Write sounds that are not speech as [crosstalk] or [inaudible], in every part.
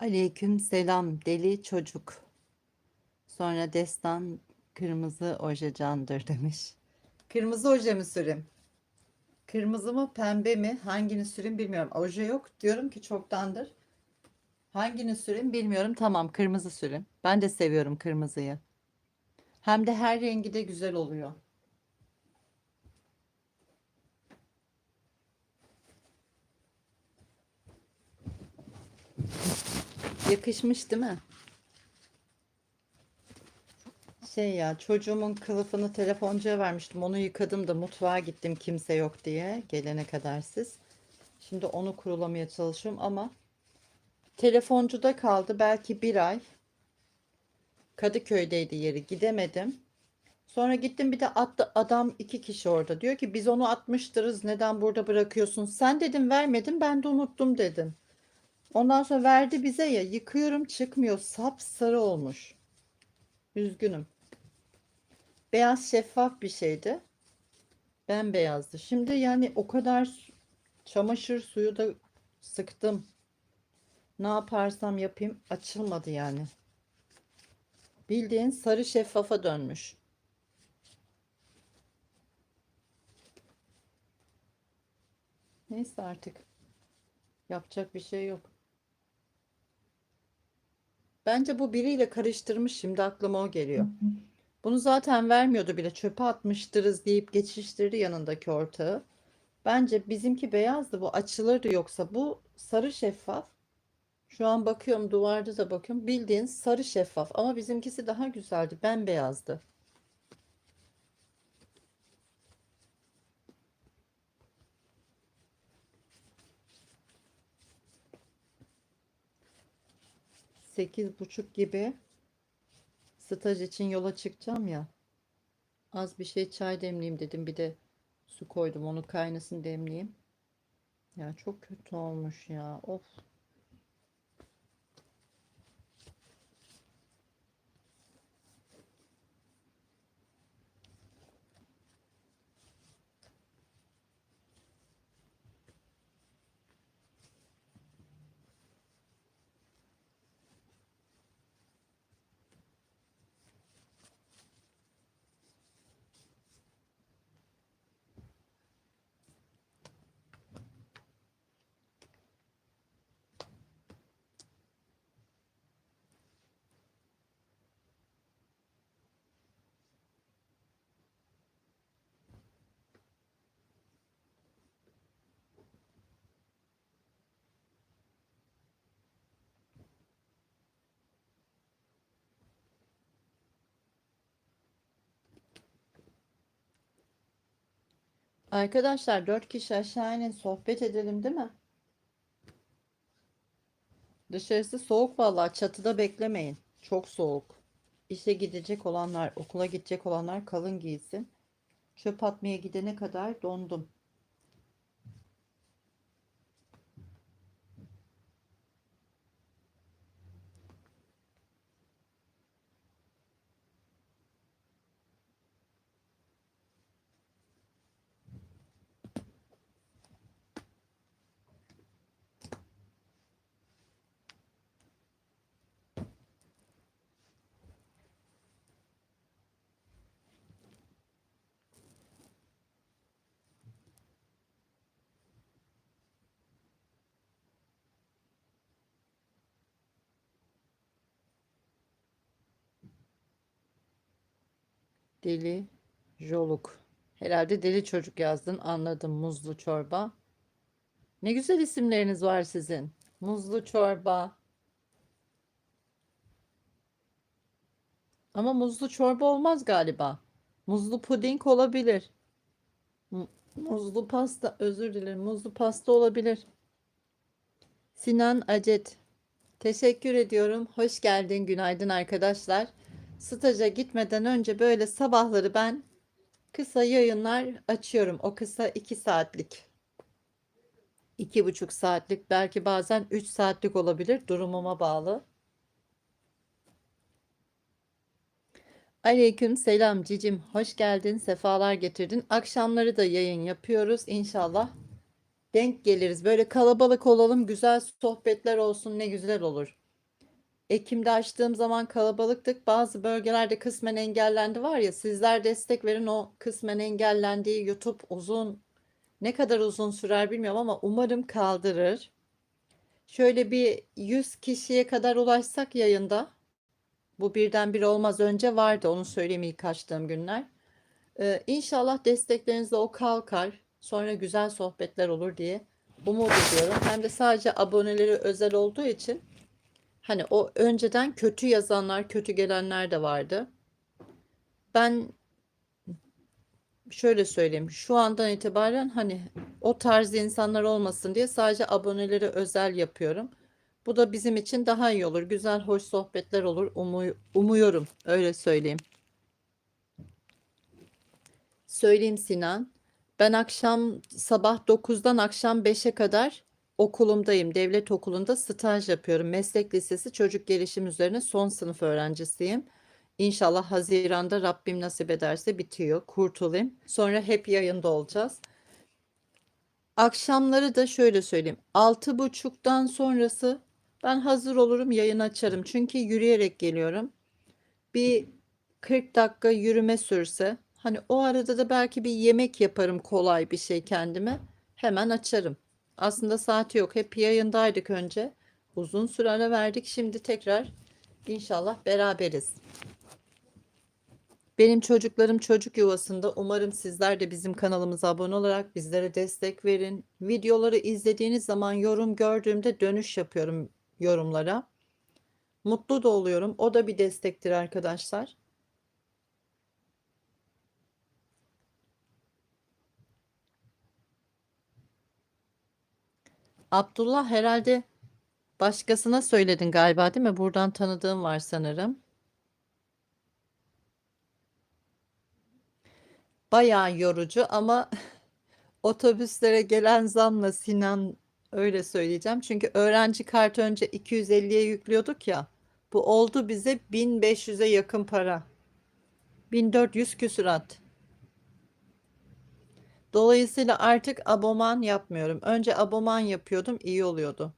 Aleyküm selam deli çocuk. Sonra destan kırmızı oje candır demiş. Kırmızı oje mi süreyim? Kırmızı mı pembe mi? Hangini süreyim bilmiyorum. Oje yok diyorum ki çoktandır. Hangini süreyim bilmiyorum. Tamam kırmızı süreyim. Ben de seviyorum kırmızıyı. Hem de her rengi de güzel oluyor. Yakışmış değil mi? Şey ya çocuğumun kılıfını telefoncuya vermiştim. Onu yıkadım da mutfağa gittim kimse yok diye gelene kadar siz. Şimdi onu kurulamaya çalışıyorum ama telefoncuda kaldı belki bir ay. Kadıköy'deydi yeri gidemedim. Sonra gittim bir de attı adam iki kişi orada. Diyor ki biz onu atmıştırız neden burada bırakıyorsun? Sen dedim vermedim ben de unuttum dedim. Ondan sonra verdi bize ya yıkıyorum çıkmıyor sapsarı olmuş. Üzgünüm. Beyaz şeffaf bir şeydi. Bembeyazdı. Şimdi yani o kadar çamaşır suyu da sıktım. Ne yaparsam yapayım açılmadı yani. Bildiğin sarı şeffafa dönmüş. Neyse artık. Yapacak bir şey yok. Bence bu biriyle karıştırmış şimdi aklıma o geliyor. Bunu zaten vermiyordu bile çöpe atmıştırız deyip geçiştirdi yanındaki ortağı. Bence bizimki beyazdı bu açılırdı yoksa bu sarı şeffaf. Şu an bakıyorum duvarda da bakıyorum bildiğin sarı şeffaf ama bizimkisi daha güzeldi bembeyazdı. Sekiz buçuk gibi staj için yola çıkacağım ya. Az bir şey çay demleyeyim dedim. Bir de su koydum. Onu kaynasın demleyeyim. Ya çok kötü olmuş ya. Of. Arkadaşlar dört kişi aşağı inin sohbet edelim değil mi? Dışarısı soğuk vallahi çatıda beklemeyin. Çok soğuk. İşe gidecek olanlar, okula gidecek olanlar kalın giysin. Çöp atmaya gidene kadar dondum. Deli Joluk. Herhalde deli çocuk yazdın. Anladım. Muzlu çorba. Ne güzel isimleriniz var sizin. Muzlu çorba. Ama muzlu çorba olmaz galiba. Muzlu puding olabilir. Mu- Muzlu pasta, özür dilerim. Muzlu pasta olabilir. Sinan Acet. Teşekkür ediyorum. Hoş geldin. Günaydın arkadaşlar. Staja gitmeden önce böyle sabahları ben kısa yayınlar açıyorum. O kısa 2 saatlik. iki buçuk saatlik belki bazen 3 saatlik olabilir durumuma bağlı. Aleyküm selam cicim. Hoş geldin. Sefalar getirdin. Akşamları da yayın yapıyoruz. İnşallah denk geliriz. Böyle kalabalık olalım. Güzel sohbetler olsun. Ne güzel olur. Ekim'de açtığım zaman kalabalıktık. Bazı bölgelerde kısmen engellendi var ya sizler destek verin o kısmen engellendiği YouTube uzun ne kadar uzun sürer bilmiyorum ama umarım kaldırır. Şöyle bir 100 kişiye kadar ulaşsak yayında. Bu birdenbire olmaz. Önce vardı onu söyleyeyim ilk açtığım günler. Ee, inşallah desteklerinizle o kalkar. Sonra güzel sohbetler olur diye umut ediyorum. Hem de sadece aboneleri özel olduğu için hani o önceden kötü yazanlar, kötü gelenler de vardı. Ben şöyle söyleyeyim. Şu andan itibaren hani o tarz insanlar olmasın diye sadece aboneleri özel yapıyorum. Bu da bizim için daha iyi olur. Güzel, hoş sohbetler olur. Umu- umuyorum. Öyle söyleyeyim. Söyleyeyim Sinan. Ben akşam sabah 9'dan akşam 5'e kadar okulumdayım. Devlet okulunda staj yapıyorum. Meslek lisesi çocuk gelişim üzerine son sınıf öğrencisiyim. İnşallah Haziran'da Rabbim nasip ederse bitiyor. Kurtulayım. Sonra hep yayında olacağız. Akşamları da şöyle söyleyeyim. Altı buçuktan sonrası ben hazır olurum yayın açarım. Çünkü yürüyerek geliyorum. Bir 40 dakika yürüme sürse hani o arada da belki bir yemek yaparım kolay bir şey kendime. Hemen açarım. Aslında saati yok. Hep yayındaydık önce. Uzun süre ara verdik. Şimdi tekrar inşallah beraberiz. Benim çocuklarım çocuk yuvasında. Umarım sizler de bizim kanalımıza abone olarak bizlere destek verin. Videoları izlediğiniz zaman yorum gördüğümde dönüş yapıyorum yorumlara. Mutlu da oluyorum. O da bir destektir arkadaşlar. Abdullah herhalde başkasına söyledin galiba değil mi? Buradan tanıdığım var sanırım. Bayağı yorucu ama [laughs] otobüslere gelen zamla Sinan öyle söyleyeceğim. Çünkü öğrenci kartı önce 250'ye yüklüyorduk ya. Bu oldu bize 1500'e yakın para. 1400 küsurat. Dolayısıyla artık aboman yapmıyorum. Önce aboman yapıyordum, iyi oluyordu.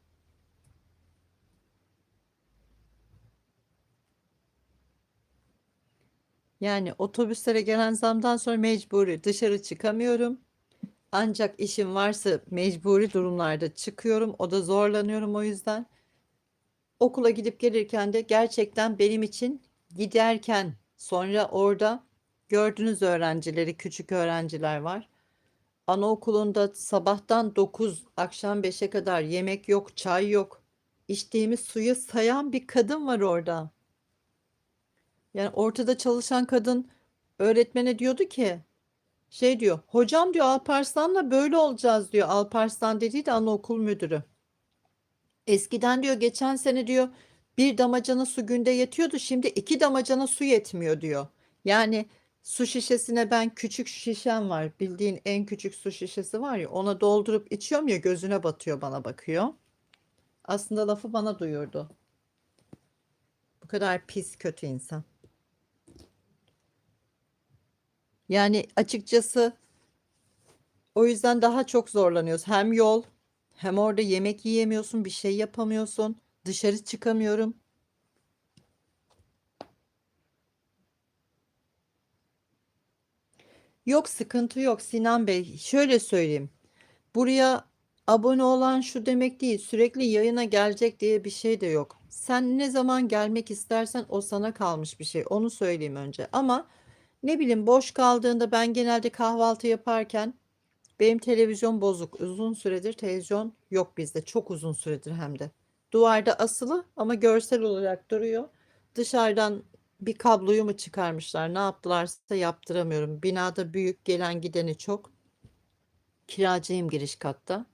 Yani otobüslere gelen zamdan sonra mecburi dışarı çıkamıyorum. Ancak işim varsa mecburi durumlarda çıkıyorum. O da zorlanıyorum o yüzden. Okula gidip gelirken de gerçekten benim için giderken sonra orada gördüğünüz öğrencileri, küçük öğrenciler var. Anaokulunda sabahtan 9, akşam 5'e kadar yemek yok, çay yok. İçtiğimiz suyu sayan bir kadın var orada. Yani ortada çalışan kadın öğretmene diyordu ki şey diyor hocam diyor Alparslan'la böyle olacağız diyor. Alparslan dediği de anaokul müdürü. Eskiden diyor geçen sene diyor bir damacana su günde yetiyordu şimdi iki damacana su yetmiyor diyor. Yani su şişesine ben küçük şişem var bildiğin en küçük su şişesi var ya ona doldurup içiyorum ya gözüne batıyor bana bakıyor. Aslında lafı bana duyurdu. Bu kadar pis kötü insan. Yani açıkçası o yüzden daha çok zorlanıyoruz. Hem yol hem orada yemek yiyemiyorsun, bir şey yapamıyorsun. Dışarı çıkamıyorum. Yok sıkıntı yok Sinan Bey. Şöyle söyleyeyim. Buraya abone olan şu demek değil. Sürekli yayına gelecek diye bir şey de yok. Sen ne zaman gelmek istersen o sana kalmış bir şey. Onu söyleyeyim önce. Ama ne bileyim boş kaldığında ben genelde kahvaltı yaparken benim televizyon bozuk. Uzun süredir televizyon yok bizde. Çok uzun süredir hem de. Duvarda asılı ama görsel olarak duruyor. Dışarıdan bir kabloyu mu çıkarmışlar? Ne yaptılarsa yaptıramıyorum. Binada büyük gelen gideni çok. Kiracıyım giriş katta.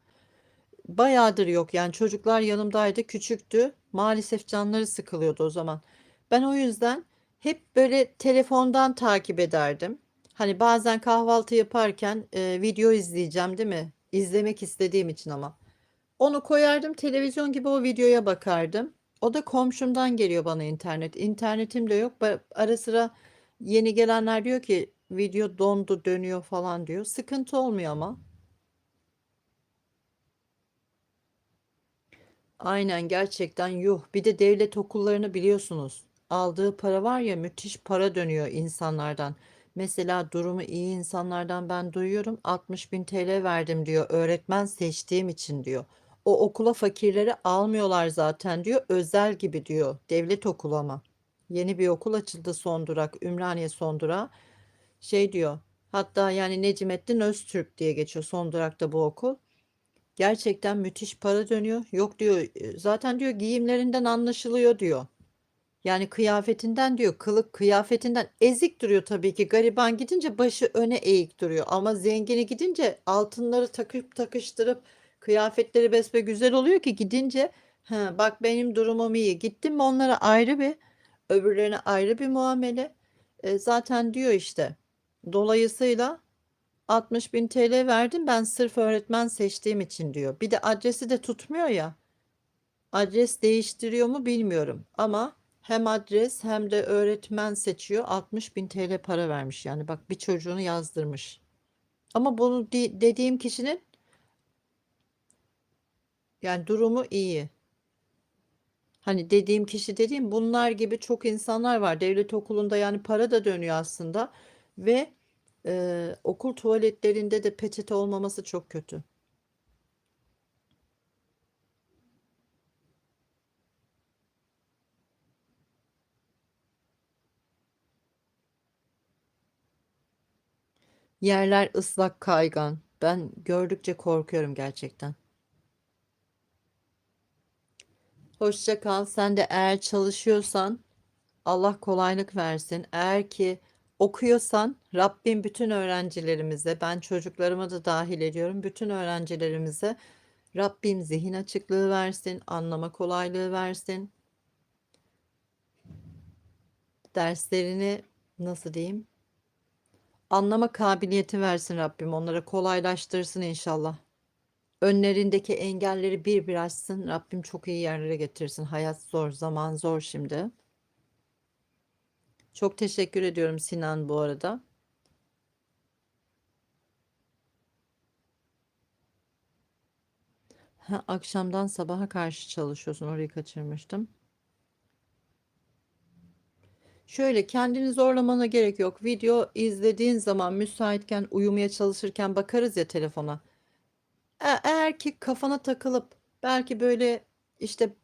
Bayağıdır yok yani çocuklar yanımdaydı küçüktü. Maalesef canları sıkılıyordu o zaman. Ben o yüzden hep böyle telefondan takip ederdim. Hani bazen kahvaltı yaparken e, video izleyeceğim değil mi? İzlemek istediğim için ama. Onu koyardım televizyon gibi o videoya bakardım. O da komşumdan geliyor bana internet. İnternetim de yok. Ara sıra yeni gelenler diyor ki video dondu dönüyor falan diyor. Sıkıntı olmuyor ama. Aynen gerçekten yuh. Bir de devlet okullarını biliyorsunuz. Aldığı para var ya müthiş para dönüyor insanlardan. Mesela durumu iyi insanlardan ben duyuyorum 60 bin TL verdim diyor öğretmen seçtiğim için diyor. O okula fakirleri almıyorlar zaten diyor özel gibi diyor devlet okulu ama. Yeni bir okul açıldı son durak Ümraniye son durağı. Şey diyor hatta yani Necmettin Öztürk diye geçiyor son durakta bu okul. Gerçekten müthiş para dönüyor. Yok diyor e, zaten diyor giyimlerinden anlaşılıyor diyor. Yani kıyafetinden diyor kılık kıyafetinden ezik duruyor tabii ki. Gariban gidince başı öne eğik duruyor. Ama zengini gidince altınları takıp takıştırıp kıyafetleri besbe güzel oluyor ki gidince ha, bak benim durumum iyi. Gittim mi onlara ayrı bir öbürlerine ayrı bir muamele. E, zaten diyor işte dolayısıyla 60 bin TL verdim ben sırf öğretmen seçtiğim için diyor. Bir de adresi de tutmuyor ya. Adres değiştiriyor mu bilmiyorum ama hem adres hem de öğretmen seçiyor 60 bin TL para vermiş yani bak bir çocuğunu yazdırmış. Ama bunu de- dediğim kişinin yani durumu iyi. Hani dediğim kişi dediğim bunlar gibi çok insanlar var. Devlet okulunda yani para da dönüyor aslında ve e, okul tuvaletlerinde de peçete olmaması çok kötü. Yerler ıslak kaygan. Ben gördükçe korkuyorum gerçekten. Hoşça kal. Sen de eğer çalışıyorsan Allah kolaylık versin. Eğer ki okuyorsan Rabbim bütün öğrencilerimize, ben çocuklarıma da dahil ediyorum, bütün öğrencilerimize Rabbim zihin açıklığı versin, anlama kolaylığı versin. Derslerini nasıl diyeyim? Anlama kabiliyeti versin Rabbim. Onlara kolaylaştırsın inşallah. Önlerindeki engelleri bir bir açsın. Rabbim çok iyi yerlere getirsin. Hayat zor, zaman zor şimdi. Çok teşekkür ediyorum Sinan bu arada. Ha, akşamdan sabaha karşı çalışıyorsun. Orayı kaçırmıştım. Şöyle kendini zorlamana gerek yok. Video izlediğin zaman müsaitken uyumaya çalışırken bakarız ya telefona. E- Eğer ki kafana takılıp belki böyle işte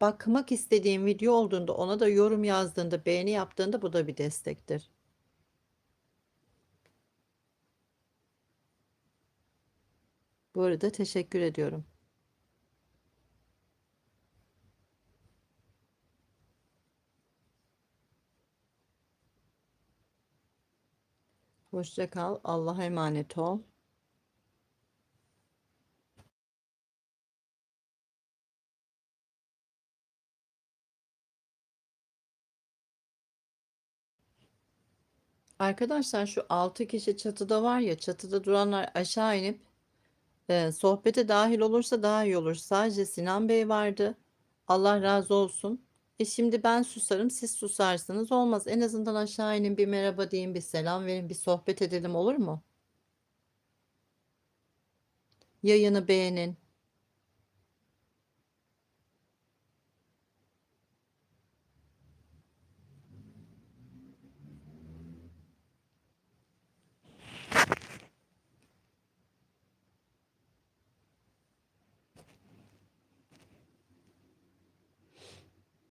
bakmak istediğin video olduğunda ona da yorum yazdığında beğeni yaptığında bu da bir destektir. Bu arada teşekkür ediyorum. Hoşça kal. Allah'a emanet ol. Arkadaşlar şu 6 kişi çatıda var ya çatıda duranlar aşağı inip e, sohbete dahil olursa daha iyi olur. Sadece Sinan Bey vardı. Allah razı olsun. E şimdi ben susarım siz susarsınız olmaz. En azından aşağı inin bir merhaba deyin bir selam verin bir sohbet edelim olur mu? Yayını beğenin.